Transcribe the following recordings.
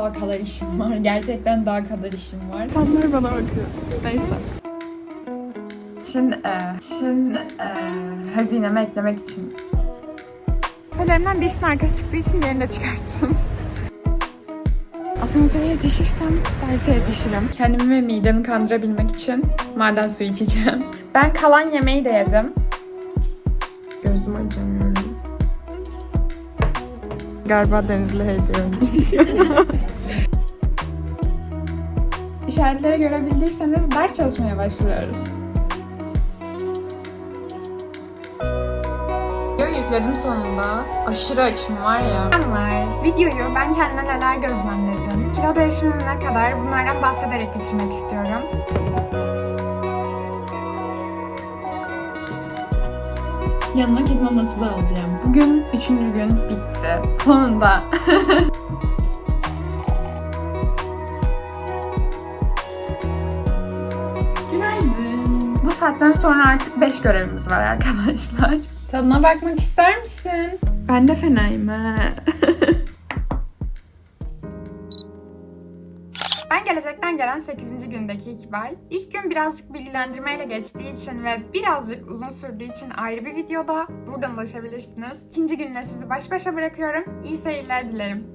daha kadar işim var. Gerçekten daha kadar işim var. İnsanlar bana bakıyor. Neyse. Çin, e, Çin e, hazineme eklemek için. Kallerimden birisinin arkası çıktığı için diğerini de çıkarttım. Asansöre yetişirsem derse yetişirim. Kendimi ve midemi kandırabilmek için maden suyu içeceğim. Ben kalan yemeği de yedim. Gözümü açamıyorum. Galiba Denizli heydiyorum. İşaretleri görebildiyseniz ders çalışmaya başlıyoruz. Video yükledim sonunda. Aşırı açım var ya. Selamlar. Videoyu ben kendime neler gözlemledim, kilo değişimim ne kadar bunlardan bahsederek bitirmek istiyorum. Yanına kedi maması da alacağım. Bugün üçüncü gün bitti. Sonunda. saatten sonra artık 5 görevimiz var arkadaşlar. Tadına bakmak ister misin? Ben de fenayım ha. Ben gelecekten gelen 8. gündeki İkbal. İlk gün birazcık bilgilendirmeyle geçtiği için ve birazcık uzun sürdüğü için ayrı bir videoda buradan ulaşabilirsiniz. İkinci günle sizi baş başa bırakıyorum. İyi seyirler dilerim.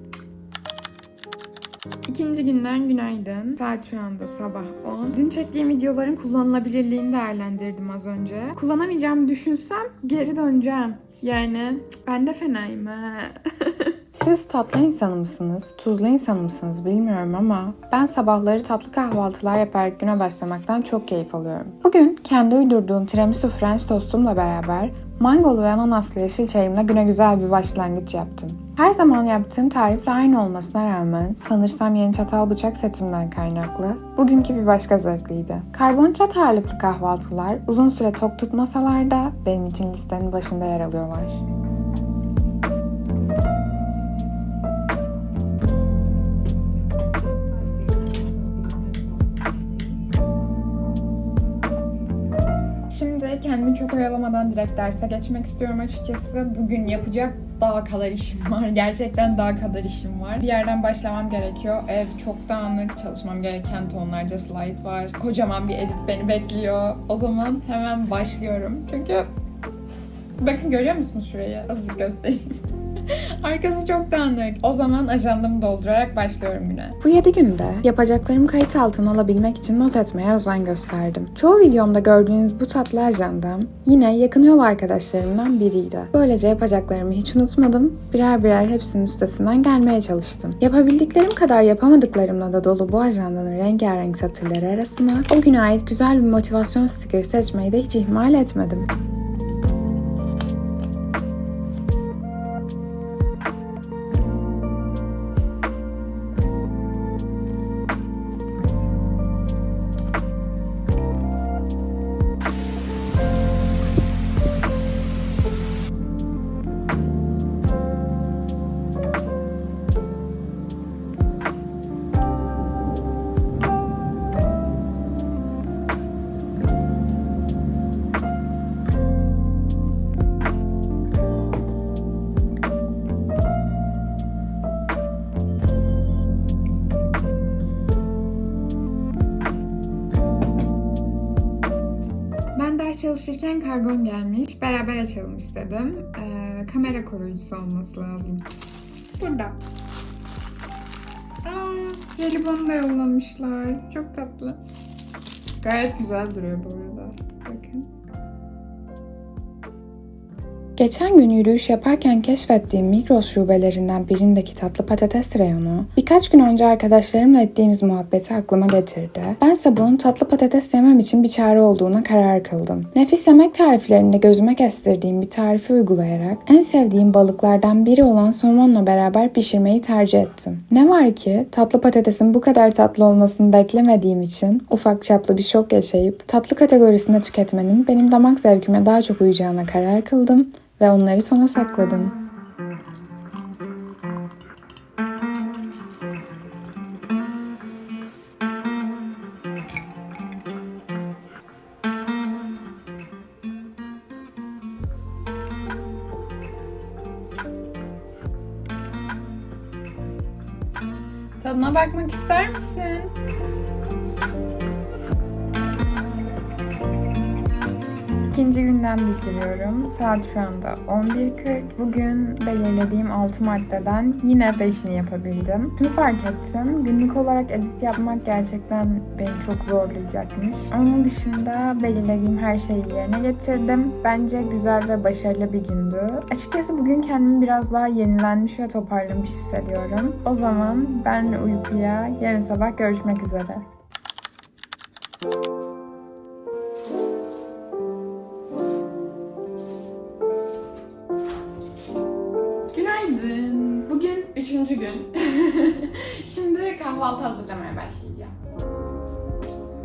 İkinci günden günaydın. Saat şu anda sabah 10. Dün çektiğim videoların kullanılabilirliğini değerlendirdim az önce. Kullanamayacağımı düşünsem geri döneceğim. Yani ben de fenayım ha. Siz tatlı insanı mısınız, tuzlu insanı mısınız bilmiyorum ama ben sabahları tatlı kahvaltılar yaparak güne başlamaktan çok keyif alıyorum. Bugün kendi uydurduğum tiramisu French tostumla beraber mangolu ve ananaslı yeşil çayımla güne güzel bir başlangıç yaptım. Her zaman yaptığım tarifle aynı olmasına rağmen sanırsam yeni çatal bıçak setimden kaynaklı bugünkü bir başka zevkliydi. Karbonhidrat ağırlıklı kahvaltılar uzun süre tok tutmasalar da benim için listenin başında yer alıyorlar. Kendimi çok oyalamadan direkt derse geçmek istiyorum açıkçası. Bugün yapacak daha kadar işim var. Gerçekten daha kadar işim var. Bir yerden başlamam gerekiyor. Ev çok dağınık. Çalışmam gereken tonlarca slide var. Kocaman bir edit beni bekliyor. O zaman hemen başlıyorum. Çünkü bakın görüyor musunuz şurayı? Azıcık göstereyim. Arkası çok dağınık. O zaman ajandamı doldurarak başlıyorum güne. Bu 7 günde yapacaklarımı kayıt altına alabilmek için not etmeye özen gösterdim. Çoğu videomda gördüğünüz bu tatlı ajandam yine yakın yol arkadaşlarımdan biriydi. Böylece yapacaklarımı hiç unutmadım, birer birer hepsinin üstesinden gelmeye çalıştım. Yapabildiklerim kadar yapamadıklarımla da dolu bu ajandanın rengarenk satırları arasına o güne ait güzel bir motivasyon stikeri seçmeyi de hiç ihmal etmedim. Kargom gelmiş. Beraber açalım istedim. Ee, kamera koruyucusu olması lazım. Burada. Aa, jelibon da yollamışlar. Çok tatlı. Gayet güzel duruyor bu arada. Geçen gün yürüyüş yaparken keşfettiğim Migros şubelerinden birindeki tatlı patates reyonu birkaç gün önce arkadaşlarımla ettiğimiz muhabbeti aklıma getirdi. Bense bunun tatlı patates yemem için bir çare olduğuna karar kıldım. Nefis yemek tariflerinde gözüme kestirdiğim bir tarifi uygulayarak en sevdiğim balıklardan biri olan somonla beraber pişirmeyi tercih ettim. Ne var ki tatlı patatesin bu kadar tatlı olmasını beklemediğim için ufak çaplı bir şok yaşayıp tatlı kategorisinde tüketmenin benim damak zevkime daha çok uyacağına karar kıldım ve onları sona sakladım. Tadına bakmak ister misin? İkinci günden bildiriyorum. Saat şu anda 11.40. Bugün belirlediğim 6 maddeden yine 5'ini yapabildim. Şunu fark ettim. Günlük olarak edit yapmak gerçekten beni çok zorlayacakmış. Onun dışında belirlediğim her şeyi yerine getirdim. Bence güzel ve başarılı bir gündü. Açıkçası bugün kendimi biraz daha yenilenmiş ve toparlamış hissediyorum. O zaman ben uykuya yarın sabah görüşmek üzere. Kahvaltı hazırlamaya başlayacağım.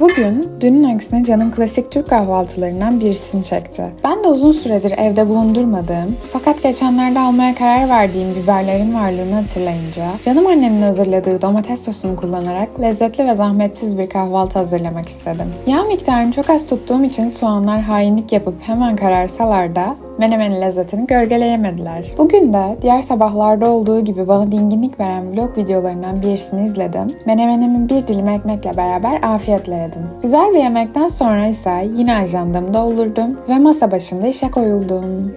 Bugün dünün aksine canım klasik Türk kahvaltılarından birisini çekti. Ben de uzun süredir evde bulundurmadığım fakat geçenlerde almaya karar verdiğim biberlerin varlığını hatırlayınca canım annemin hazırladığı domates sosunu kullanarak lezzetli ve zahmetsiz bir kahvaltı hazırlamak istedim. Yağ miktarını çok az tuttuğum için soğanlar hainlik yapıp hemen kararsalar da menemenin lezzetini gölgeleyemediler. Bugün de diğer sabahlarda olduğu gibi bana dinginlik veren vlog videolarından birisini izledim. Menemenimin bir dilim ekmekle beraber afiyetle yedim. Güzel bir yemekten sonra ise yine ajandamı doldurdum ve masa başında işe koyuldum.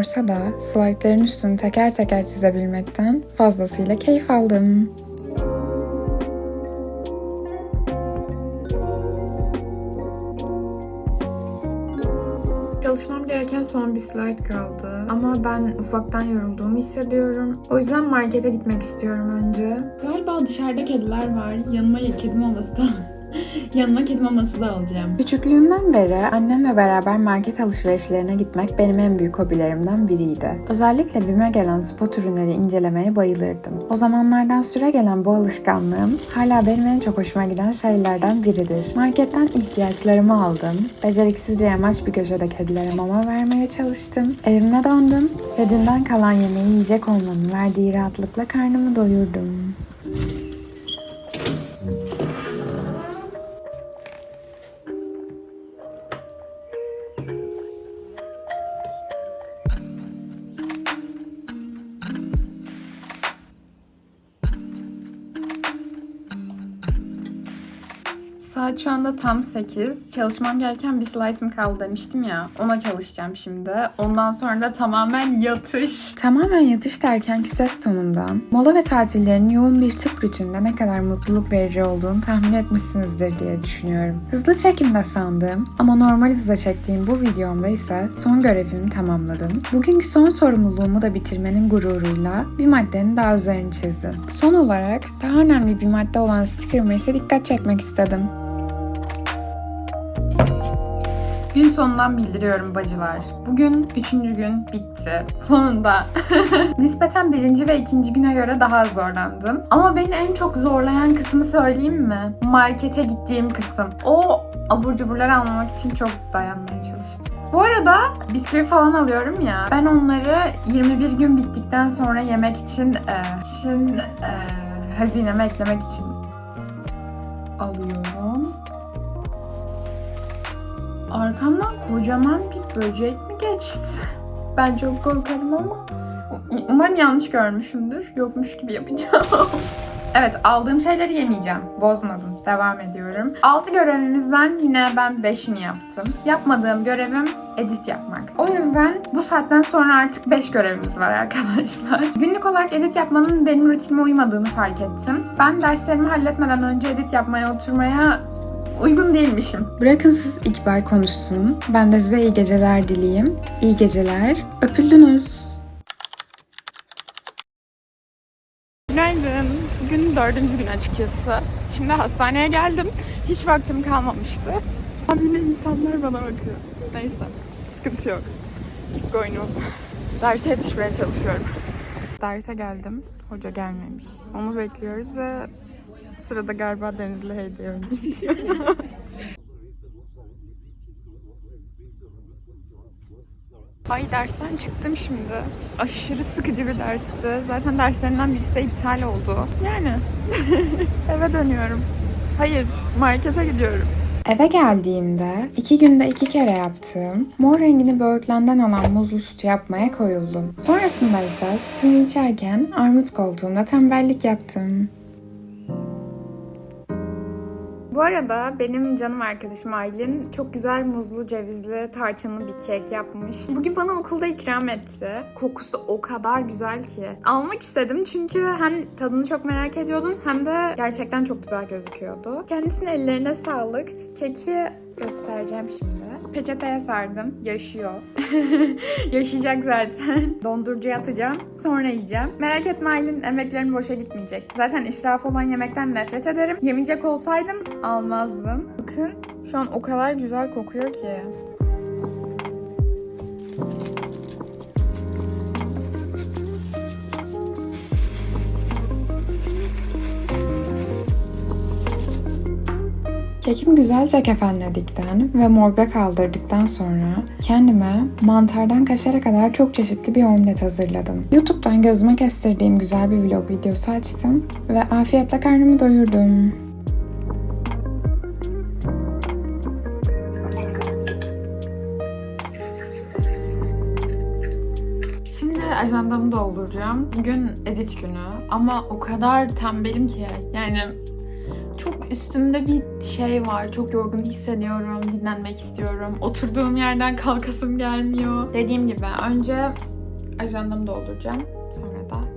Yorsa da slaytların üstünü teker teker çizebilmekten fazlasıyla keyif aldım. Çalışmam gereken son bir slide kaldı. Ama ben ufaktan yorulduğumu hissediyorum. O yüzden markete gitmek istiyorum önce. Galiba dışarıda kediler var. Yanıma kedi maması da Yanıma kedi maması da alacağım. Küçüklüğümden beri annemle beraber market alışverişlerine gitmek benim en büyük hobilerimden biriydi. Özellikle BİM'e gelen spot ürünleri incelemeye bayılırdım. O zamanlardan süre gelen bu alışkanlığım hala benim en çok hoşuma giden şeylerden biridir. Marketten ihtiyaçlarımı aldım. Beceriksizce yamaç bir köşede kedilere mama vermeye çalıştım. Evime döndüm ve dünden kalan yemeği yiyecek olmanın verdiği rahatlıkla karnımı doyurdum. Saat şu anda tam 8. Çalışmam gereken bir slide'ım kaldı demiştim ya. Ona çalışacağım şimdi. Ondan sonra da tamamen yatış. Tamamen yatış derkenki ses tonundan, mola ve tatillerinin yoğun bir tıp rutininde ne kadar mutluluk verici olduğunu tahmin etmişsinizdir diye düşünüyorum. Hızlı çekimde sandığım ama normal hızla çektiğim bu videomda ise son görevimi tamamladım. Bugünkü son sorumluluğumu da bitirmenin gururuyla bir maddenin daha üzerini çizdim. Son olarak daha önemli bir madde olan sticker'ıma ise dikkat çekmek istedim. Gün sonundan bildiriyorum bacılar. Bugün üçüncü gün bitti. Sonunda. Nispeten birinci ve ikinci güne göre daha zorlandım. Ama beni en çok zorlayan kısmı söyleyeyim mi? Markete gittiğim kısım. O abur cuburları almamak için çok dayanmaya çalıştım. Bu arada bisküvi falan alıyorum ya. Ben onları 21 gün bittikten sonra yemek için, e, için e, hazineme eklemek için Arkamdan kocaman bir böcek mi geçti? Ben çok korkarım ama. Umarım yanlış görmüşümdür. Yokmuş gibi yapacağım. evet aldığım şeyleri yemeyeceğim. Bozmadım. Devam ediyorum. 6 görevimizden yine ben 5'ini yaptım. Yapmadığım görevim edit yapmak. O yüzden bu saatten sonra artık 5 görevimiz var arkadaşlar. Günlük olarak edit yapmanın benim rutinime uymadığını fark ettim. Ben derslerimi halletmeden önce edit yapmaya oturmaya uygun değilmişim. Bırakın siz İkbal konuşsun. Ben de size iyi geceler dileyeyim. İyi geceler. Öpüldünüz. Günaydın. Bugün dördüncü gün açıkçası. Şimdi hastaneye geldim. Hiç vaktim kalmamıştı. Ama yine insanlar bana bakıyor. Neyse. Sıkıntı yok. Keep going on. Derse yetişmeye çalışıyorum. Derse geldim. Hoca gelmemiş. Onu bekliyoruz ve sırada galiba Denizli hediye Ay dersten çıktım şimdi. Aşırı sıkıcı bir dersti. Zaten derslerinden birisi de iptal oldu. Yani eve dönüyorum. Hayır, markete gidiyorum. Eve geldiğimde iki günde iki kere yaptığım mor rengini böğürtlenden alan muzlu sütü yapmaya koyuldum. Sonrasında ise sütümü içerken armut koltuğumda tembellik yaptım. Bu arada benim canım arkadaşım Aylin çok güzel muzlu, cevizli, tarçınlı bir kek yapmış. Bugün bana okulda ikram etti. Kokusu o kadar güzel ki. Almak istedim çünkü hem tadını çok merak ediyordum hem de gerçekten çok güzel gözüküyordu. Kendisinin ellerine sağlık. Keki göstereceğim şimdi. Peçeteye sardım. Yaşıyor. Yaşayacak zaten. Dondurucuya atacağım. Sonra yiyeceğim. Merak etme Aylin emeklerim boşa gitmeyecek. Zaten israf olan yemekten nefret ederim. Yemeyecek olsaydım almazdım. Bakın şu an o kadar güzel kokuyor ki. Kekimi güzelce kefenledikten ve morga kaldırdıktan sonra kendime mantardan kaşara kadar çok çeşitli bir omlet hazırladım. YouTube'dan gözüme kestirdiğim güzel bir vlog videosu açtım ve afiyetle karnımı doyurdum. Ajandamı dolduracağım. Bugün edit günü ama o kadar tembelim ki yani çok üstümde bir şey var. Çok yorgun hissediyorum. Dinlenmek istiyorum. Oturduğum yerden kalkasım gelmiyor. Dediğim gibi önce ajandamı dolduracağım. Sonra da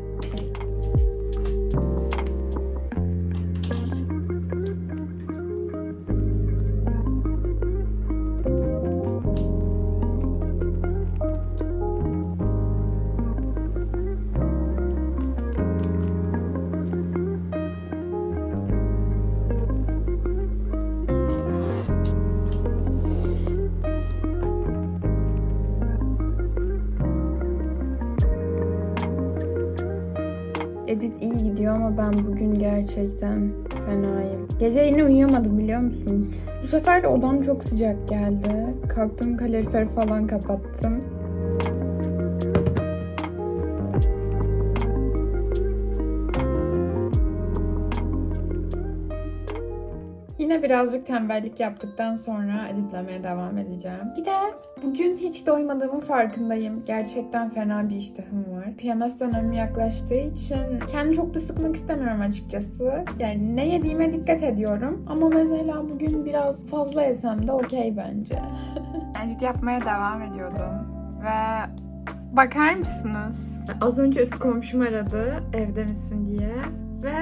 gerçekten fenayım. Gece yine uyuyamadım biliyor musunuz? Bu sefer de odam çok sıcak geldi. Kalktım kaloriferi falan kapattım. Birazcık tembellik yaptıktan sonra editlemeye devam edeceğim. Bir de bugün hiç doymadığımın farkındayım. Gerçekten fena bir iştahım var. PMS dönemi yaklaştığı için kendimi çok da sıkmak istemiyorum açıkçası. Yani ne yediğime dikkat ediyorum. Ama mesela bugün biraz fazla yesem de okey bence. Edit yapmaya devam ediyordum ve bakar mısınız? Az önce üst komşum aradı evde misin diye ve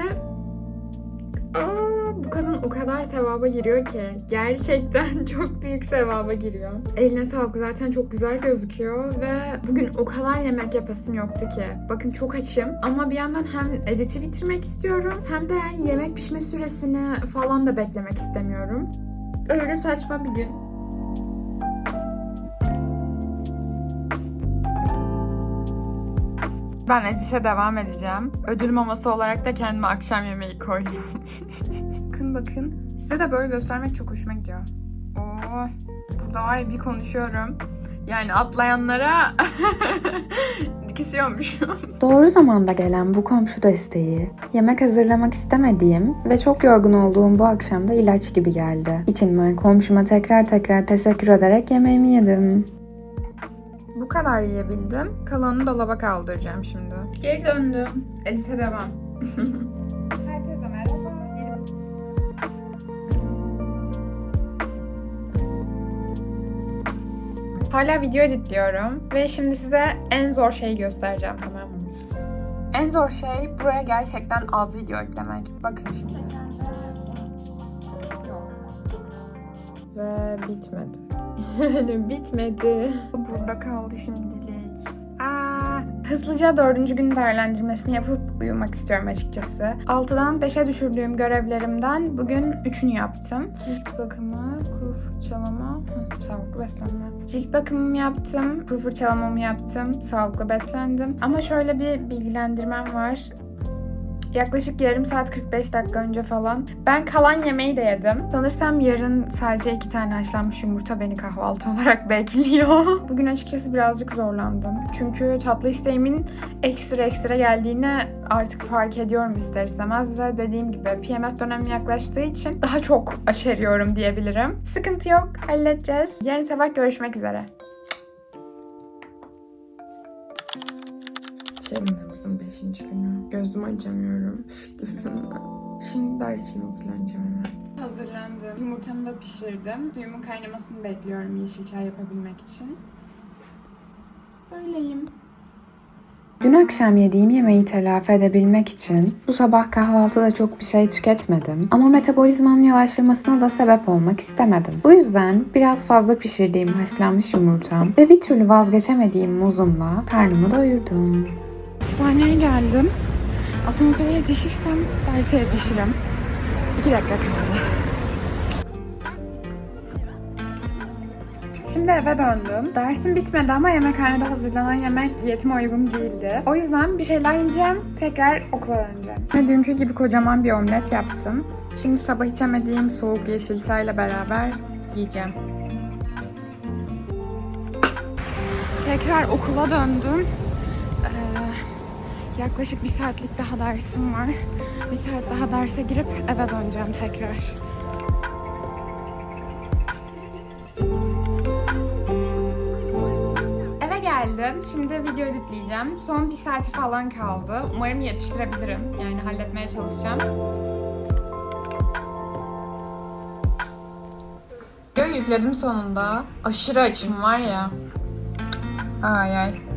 Aa, bu kadın o kadar sevaba giriyor ki gerçekten çok büyük sevaba giriyor. Eline sağlık zaten çok güzel gözüküyor ve bugün o kadar yemek yapasım yoktu ki. Bakın çok açım ama bir yandan hem editi bitirmek istiyorum hem de yani yemek pişme süresini falan da beklemek istemiyorum. Öyle saçma bir gün. Ben edişe devam edeceğim. Ödül maması olarak da kendime akşam yemeği koydum. bakın bakın. Size de böyle göstermek çok hoşuma gidiyor. Oo, burada var ya bir konuşuyorum. Yani atlayanlara küsüyormuşum. Doğru zamanda gelen bu komşu desteği, yemek hazırlamak istemediğim ve çok yorgun olduğum bu akşam da ilaç gibi geldi. İçimden komşuma tekrar tekrar teşekkür ederek yemeğimi yedim. Kadar yiyebildim. Kalanını dolaba kaldıracağım şimdi. Geri döndüm. Edite devam. Herkese merhaba. Hala video editliyorum ve şimdi size en zor şeyi göstereceğim tamam mı? En zor şey buraya gerçekten az video eklemek. Bakın şimdi. Ve bitmedi. Bitmedi. Burada kaldı şimdilik. Aa, hızlıca dördüncü gün değerlendirmesini yapıp uyumak istiyorum açıkçası. 6'dan 5'e düşürdüğüm görevlerimden bugün 3'ünü yaptım. Cilt bakımı, kuru fırçalama, hı, sağlıklı beslenme. Cilt bakımımı yaptım, kuru fırçalamamı yaptım, sağlıklı beslendim. Ama şöyle bir bilgilendirmem var. Yaklaşık yarım saat 45 dakika önce falan. Ben kalan yemeği de yedim. Sanırsam yarın sadece iki tane haşlanmış yumurta beni kahvaltı olarak bekliyor. Bugün açıkçası birazcık zorlandım. Çünkü tatlı isteğimin ekstra ekstra geldiğini artık fark ediyorum ister istemez ve dediğim gibi PMS dönemi yaklaştığı için daha çok aşeriyorum diyebilirim. Sıkıntı yok, halledeceğiz. Yarın sabah görüşmek üzere. Challenge'ımızın 5. günü. Gözümü açamıyorum. Şimdi ders için hazırlanacağım hemen. Hazırlandım. Yumurtamı da pişirdim. Suyumun kaynamasını bekliyorum yeşil çay yapabilmek için. Böyleyim. Dün akşam yediğim yemeği telafi edebilmek için bu sabah kahvaltıda çok bir şey tüketmedim ama metabolizmanın yavaşlamasına da sebep olmak istemedim. Bu yüzden biraz fazla pişirdiğim haşlanmış yumurtam ve bir türlü vazgeçemediğim muzumla karnımı doyurdum. Hastaneye geldim. Asansöre yetişirsem derse yetişirim. 2 dakika kaldı. Şimdi eve döndüm. Dersim bitmedi ama yemekhanede hazırlanan yemek diyetime uygun değildi. O yüzden bir şeyler yiyeceğim. Tekrar okula döneceğim. Ve dünkü gibi kocaman bir omlet yaptım. Şimdi sabah içemediğim soğuk yeşil çayla beraber yiyeceğim. Tekrar okula döndüm. Yaklaşık bir saatlik daha dersim var. Bir saat daha derse girip eve döneceğim tekrar. Eve geldim. Şimdi video editleyeceğim. Son bir saati falan kaldı. Umarım yetiştirebilirim. Yani halletmeye çalışacağım. Video yükledim sonunda. Aşırı açım var ya. Ay ay.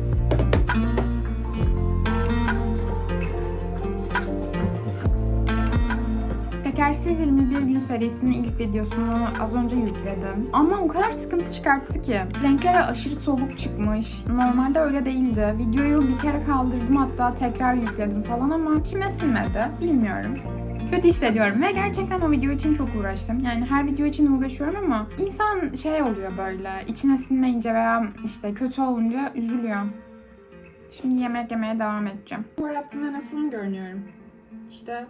Şekersiz 21 gün serisinin ilk videosunu az önce yükledim. Ama o kadar sıkıntı çıkarttı ki. Renkleri aşırı soluk çıkmış. Normalde öyle değildi. Videoyu bir kere kaldırdım hatta tekrar yükledim falan ama içime sinmedi. Bilmiyorum. Kötü hissediyorum ve gerçekten o video için çok uğraştım. Yani her video için uğraşıyorum ama insan şey oluyor böyle içine sinmeyince veya işte kötü olunca üzülüyor. Şimdi yemek yemeye devam edeceğim. Spor yaptığımda nasıl görünüyorum? İşte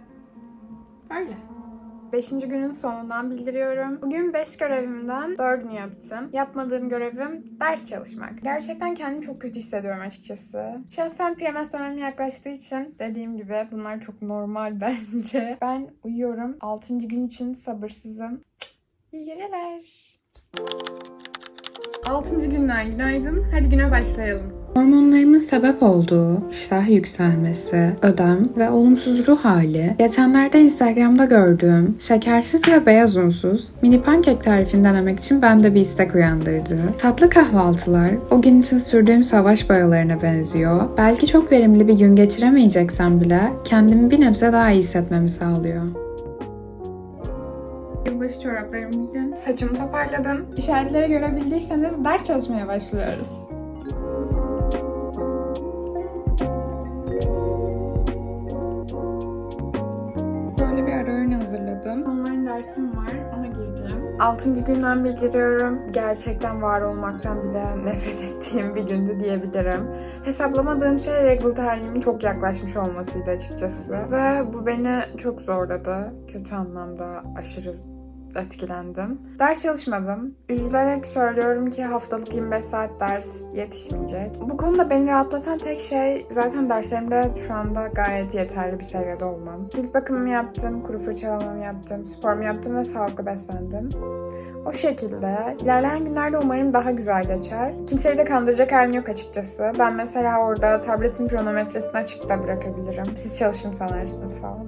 böyle. Beşinci günün sonundan bildiriyorum. Bugün 5 görevimden 4'ünü yaptım. Yapmadığım görevim ders çalışmak. Gerçekten kendimi çok kötü hissediyorum açıkçası. Şahsen PMS dönemi yaklaştığı için dediğim gibi bunlar çok normal bence. Ben uyuyorum. 6. gün için sabırsızım. İyi geceler. 6. günden günaydın. Hadi güne başlayalım. Hormonlarımın sebep olduğu iştah yükselmesi, ödem ve olumsuz ruh hali, geçenlerde Instagram'da gördüğüm şekersiz ve beyaz unsuz mini pankek tarifini denemek için bende bir istek uyandırdı. Tatlı kahvaltılar o gün için sürdüğüm savaş boyalarına benziyor. Belki çok verimli bir gün geçiremeyeceksem bile kendimi bir nebze daha iyi hissetmemi sağlıyor. Yılbaşı çoraplarımı giydim. Saçımı toparladım. İşaretleri görebildiyseniz ders çalışmaya başlıyoruz. 6. günden bildiriyorum. Gerçekten var olmaktan bile nefret ettiğim bir gündü diyebilirim. Hesaplamadığım şey regl tarihimin çok yaklaşmış olmasıydı açıkçası. Ve bu beni çok zorladı. Kötü anlamda aşırı etkilendim. Ders çalışmadım. Üzülerek söylüyorum ki haftalık 25 saat ders yetişmeyecek. Bu konuda beni rahatlatan tek şey zaten derslerimde şu anda gayet yeterli bir seviyede olmam. Cilt bakımımı yaptım, kuru fırçalamamı yaptım, sporumu yaptım ve sağlıklı beslendim. O şekilde. İlerleyen günlerde umarım daha güzel geçer. Kimseyi de kandıracak halim yok açıkçası. Ben mesela orada tabletin kronometresini açıkta bırakabilirim. Siz çalışın sanarsınız falan.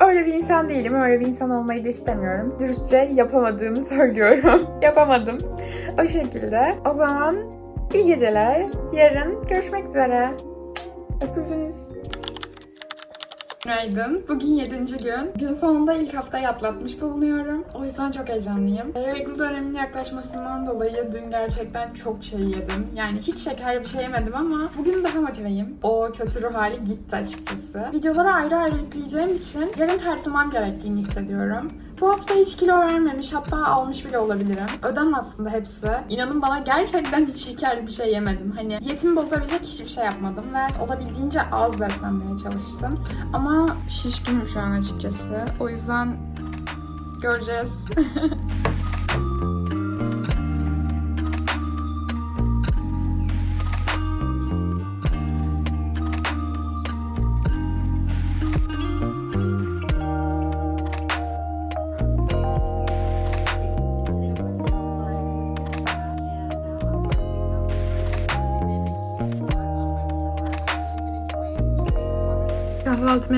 Öyle bir insan değilim. Öyle bir insan olmayı da istemiyorum. Dürüstçe yapamadığımı söylüyorum. Yapamadım. O şekilde. O zaman iyi geceler. Yarın görüşmek üzere. Öpüldünüz. Günaydın. Bugün 7. gün. Gün sonunda ilk haftayı atlatmış bulunuyorum. O yüzden çok heyecanlıyım. Regl döneminin yaklaşmasından dolayı dün gerçekten çok şey yedim. Yani hiç şekerli bir şey yemedim ama bugün daha motiveyim. O kötü ruh hali gitti açıkçası. Videoları ayrı ayrı yükleyeceğim için yarın tartılmam gerektiğini hissediyorum. Bu hafta hiç kilo vermemiş hatta almış bile olabilirim. Ödem aslında hepsi. İnanın bana gerçekten hiç şekerli bir şey yemedim. Hani diyetimi bozabilecek hiçbir şey yapmadım ve olabildiğince az beslenmeye çalıştım. Ama şişkinim şu an açıkçası. O yüzden göreceğiz.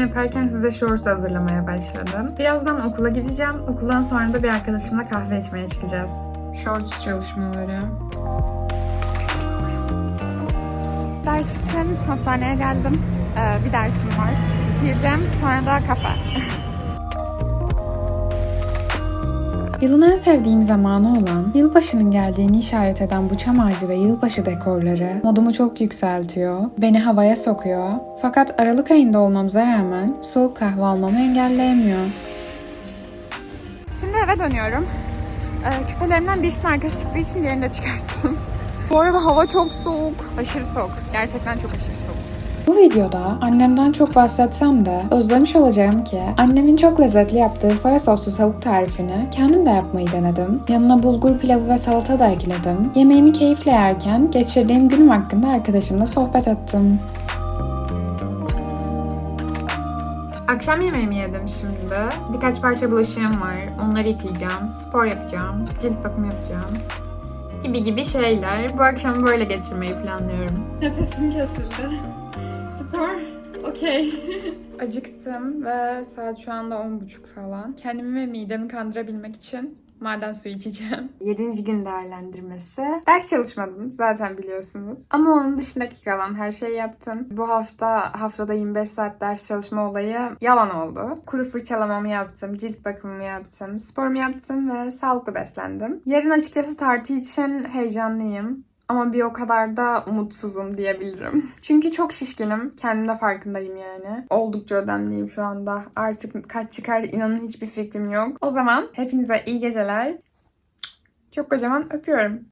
yaparken size shorts hazırlamaya başladım. Birazdan okula gideceğim. Okuldan sonra da bir arkadaşımla kahve içmeye çıkacağız. Shorts çalışmaları. Ders için hastaneye geldim. Ee, bir dersim var. Gireceğim. Sonra da kafe. Yılın en sevdiğim zamanı olan, yılbaşının geldiğini işaret eden bu çam ağacı ve yılbaşı dekorları modumu çok yükseltiyor, beni havaya sokuyor. Fakat Aralık ayında olmamıza rağmen soğuk kahve almamı engelleyemiyor. Şimdi eve dönüyorum. Ee, küpelerimden birisinin arkası çıktığı için diğerini de çıkarttım. Bu arada hava çok soğuk. Aşırı soğuk. Gerçekten çok aşırı soğuk. Bu videoda annemden çok bahsetsem de özlemiş olacağım ki annemin çok lezzetli yaptığı soya soslu tavuk tarifini kendim de yapmayı denedim. Yanına bulgur pilavı ve salata da ekledim. Yemeğimi keyifle yerken geçirdiğim günüm hakkında arkadaşımla sohbet ettim. Akşam yemeğimi yedim şimdi. Birkaç parça bulaşığım var. Onları yıkayacağım. Spor yapacağım. Cilt bakımı yapacağım. Gibi gibi şeyler. Bu akşamı böyle geçirmeyi planlıyorum. Nefesim kesildi. Spor. Okey. Acıktım ve saat şu anda 10.30 falan. Kendimi ve midemi kandırabilmek için maden suyu içeceğim. 7. gün değerlendirmesi. Ders çalışmadım zaten biliyorsunuz. Ama onun dışındaki kalan her şeyi yaptım. Bu hafta haftada 25 saat ders çalışma olayı yalan oldu. Kuru fırçalamamı yaptım, cilt bakımımı yaptım, sporumu yaptım ve sağlıklı beslendim. Yarın açıkçası tartı için heyecanlıyım. Ama bir o kadar da umutsuzum diyebilirim. Çünkü çok şişkinim. Kendim de farkındayım yani. Oldukça ödemliyim şu anda. Artık kaç çıkar inanın hiçbir fikrim yok. O zaman hepinize iyi geceler. Çok kocaman öpüyorum.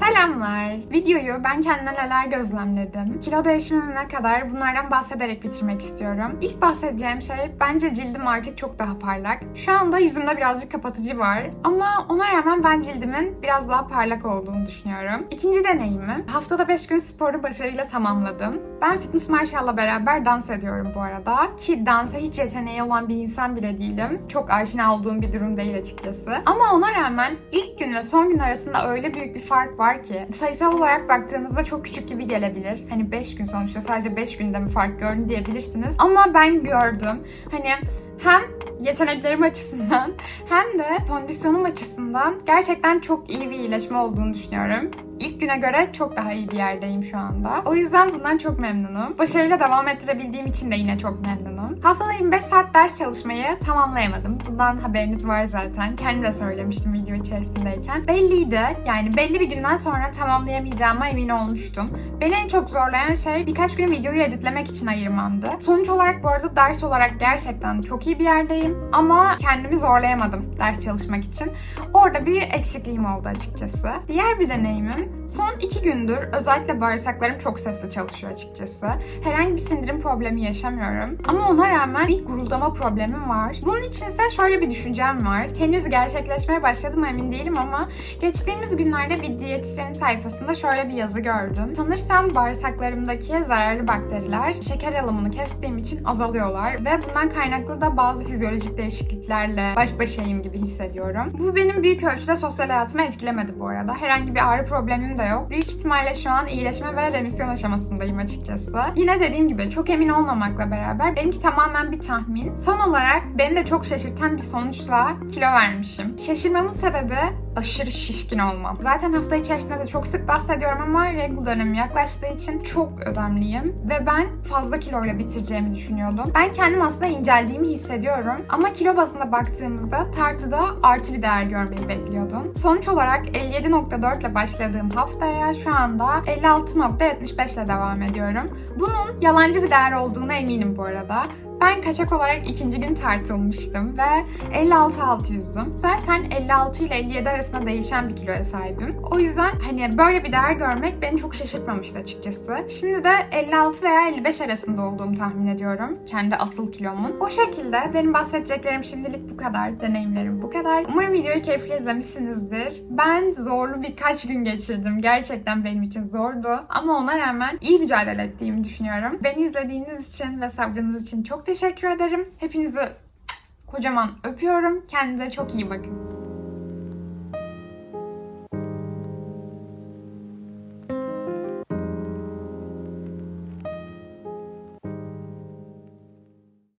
Selamlar. Videoyu ben kendime neler gözlemledim, kilo değişimim ne kadar bunlardan bahsederek bitirmek istiyorum. İlk bahsedeceğim şey bence cildim artık çok daha parlak. Şu anda yüzümde birazcık kapatıcı var ama ona rağmen ben cildimin biraz daha parlak olduğunu düşünüyorum. İkinci deneyimim. Haftada 5 gün sporu başarıyla tamamladım. Ben Fitness Marshall'la beraber dans ediyorum bu arada. Ki dansa hiç yeteneği olan bir insan bile değilim. Çok aşina olduğum bir durum değil açıkçası. Ama ona rağmen ilk gün ve son gün arasında öyle büyük bir fark var ki sayısal olarak baktığınızda çok küçük gibi gelebilir. Hani 5 gün sonuçta sadece 5 günde mi fark gördün diyebilirsiniz. Ama ben gördüm. Hani hem yeteneklerim açısından hem de kondisyonum açısından gerçekten çok iyi bir iyileşme olduğunu düşünüyorum. İlk güne göre çok daha iyi bir yerdeyim şu anda. O yüzden bundan çok memnunum. Başarıyla devam ettirebildiğim için de yine çok memnunum. Haftada 25 saat ders çalışmayı tamamlayamadım. Bundan haberiniz var zaten. Kendim de söylemiştim video içerisindeyken. Belliydi. Yani belli bir günden sonra tamamlayamayacağıma emin olmuştum. Beni en çok zorlayan şey birkaç gün videoyu editlemek için ayırmamdı. Sonuç olarak bu arada ders olarak gerçekten çok iyi bir yerdeyim. Ama kendimi zorlayamadım ders çalışmak için. Orada bir eksikliğim oldu açıkçası. Diğer bir deneyimim son iki gündür özellikle bağırsaklarım çok sesli çalışıyor açıkçası. Herhangi bir sindirim problemi yaşamıyorum. Ama ona rağmen bir guruldama problemim var. Bunun için ise şöyle bir düşüncem var. Henüz gerçekleşmeye başladı mı emin değilim ama geçtiğimiz günlerde bir diyetisyenin sayfasında şöyle bir yazı gördüm. Sanırsam bağırsaklarımdaki zararlı bakteriler şeker alımını kestiğim için azalıyorlar ve bundan kaynaklı da bazı fizyolojik değişikliklerle baş başayım gibi hissediyorum. Bu benim büyük ölçüde sosyal hayatımı etkilemedi bu arada. Herhangi bir ağrı problemim de yok. Büyük ihtimalle şu an iyileşme ve remisyon aşamasındayım açıkçası. Yine dediğim gibi çok emin olmamakla beraber benimki tamamen bir tahmin. Son olarak beni de çok şaşırtan bir sonuçla kilo vermişim. Şaşırmamın sebebi aşırı şişkin olmam. Zaten hafta içerisinde de çok sık bahsediyorum ama regl dönemi yaklaştığı için çok ödemliyim ve ben fazla kiloyla bitireceğimi düşünüyordum. Ben kendim aslında inceldiğimi hissediyorum ama kilo bazında baktığımızda tartıda artı bir değer görmeyi bekliyordum. Sonuç olarak 57.4 ile başladığım haftaya şu anda 56.75 ile devam ediyorum. Bunun yalancı bir değer olduğuna eminim bu arada. Ben kaçak olarak ikinci gün tartılmıştım ve 56 600'düm. Zaten 56 ile 57 arasında değişen bir kiloya sahibim. O yüzden hani böyle bir değer görmek beni çok şaşırtmamıştı açıkçası. Şimdi de 56 veya 55 arasında olduğumu tahmin ediyorum. Kendi asıl kilomun. O şekilde benim bahsedeceklerim şimdilik bu kadar. Deneyimlerim bu kadar. Umarım videoyu keyifli izlemişsinizdir. Ben zorlu birkaç gün geçirdim. Gerçekten benim için zordu. Ama ona rağmen iyi mücadele ettiğimi düşünüyorum. Beni izlediğiniz için ve sabrınız için çok teşekkür ederim. Hepinizi kocaman öpüyorum. Kendinize çok iyi bakın.